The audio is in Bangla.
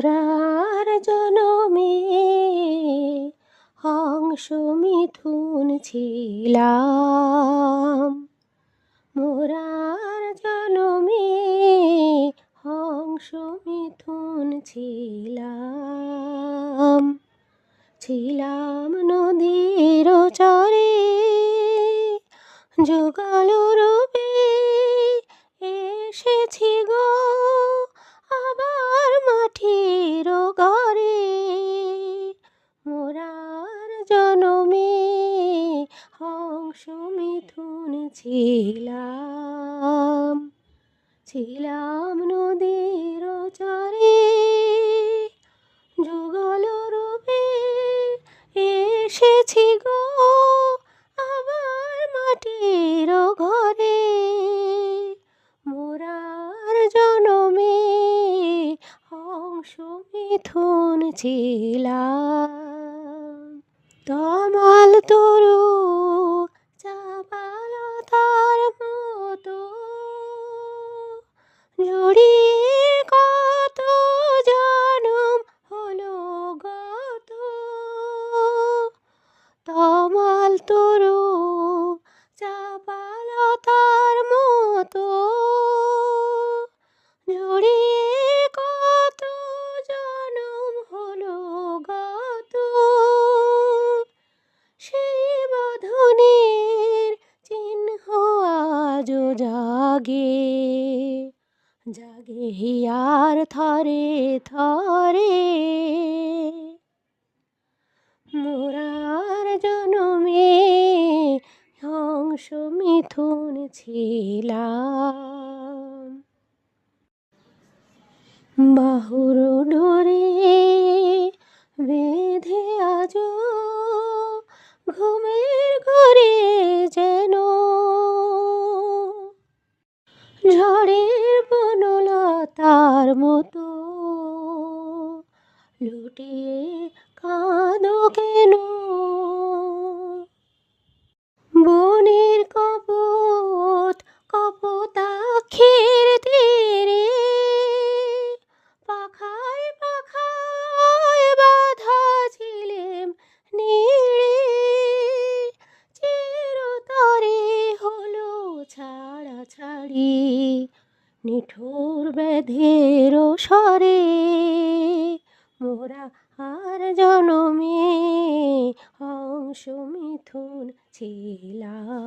মোরার জনমে হংস মিথুন ছিলাম। মোরার জনমে হংস মিথুন ছিলাম। ছিলাম নদীর চরে, যুগল রূপে এসেছি গো। ছিলাম ছিলাম নদীর চরে। যুগল রূপে এসেছি গো আমার মাটির ঘরে। মোরার জনমে অংশ মিথুন ছিলাম, তমাল তরু জড়িয়ে কত জনম হলো গত? তমাল তরু চাপাল তার মতো জড়িয়ে কত জনম হলো গত? সেই বাঁধনের চিহ্ন আজও জাগে। জাগে হিয়ার থরে থরে। মোরার জনমে হংস মিথুন ছিলাম। বাহুর ডোরে বেঁধে আজ ঘুমের ঘরে যেন ঝড়ের মতো লুটিয়ে কাঁদো কেন? বনের কপত কপোতাক্ষের তীরে পাখায় পাখায় বাধা ছিলেম নিড়ে। চিরতরে হলো ছাড়া ছাড়ি নিঠুর ব্যাধের সরে মোরা আর জনমে অংশ মিথুন ছিলাম।